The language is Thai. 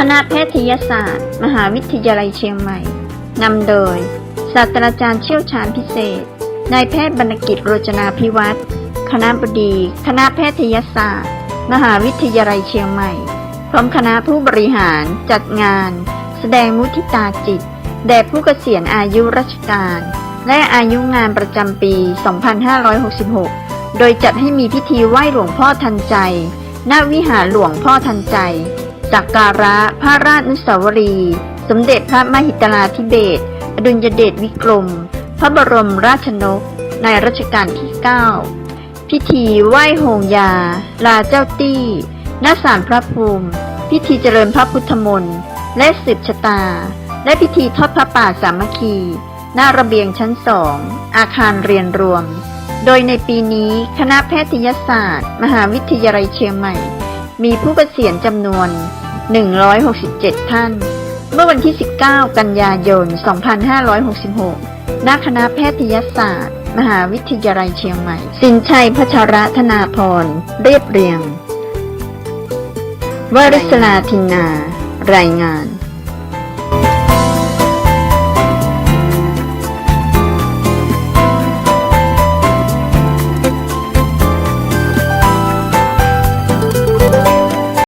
คณะแพทยศาสตร์ มหาวิทยาลัยเชียงใหม่ นำโดย ศาสตราจารย์เชี่ยวชาญพิเศษ นายแพทย์บรรกิจโรจนาพิวัตรคณะบดี คณะแพทยศาสตร์ มหาวิทยาลัยเชียงใหม่ พร้อมคณะผู้บริหาร จัดงาน แสดงมุทิตาจิต แด่ผู้เกษียณอายุราชการ และอายุงานประจำปี 2566 โดยจัดให้มีพิธีไหว้หลวงพ่อทันใจ ณ วิหารหลวงพ่อทันใจ สักการะพระราชนุสาวรี สมเด็จพระมหิตลาธิเบศอดุลยเดชวิกรม พระบรมราชนก ในรัชกาลที่ 9 พิธีไหว้โหงยา ลาเจ้าตี้ณศาลพระภูมิ พิธีเจริญพระพุทธมนต์ และสืบชะตา และพิธีทอดพระป่าสามัคคี หน้าระเบียงชั้นสอง อาคารเรียนรวม โดยในปีนี้คณะแพทยศาสตร์ มหาวิทยาลัยเชียงใหม่ มีผู้เกษียณจำนวน 167 ท่าน เมื่อวันที่ 19 กันยายน 2566 ณ คณะแพทยศาสตร์ มหาวิทยาลัยเชียงใหม่ สินชัยพัชรธนาพร เรียบเรียง วริศลาทินนา รายงาน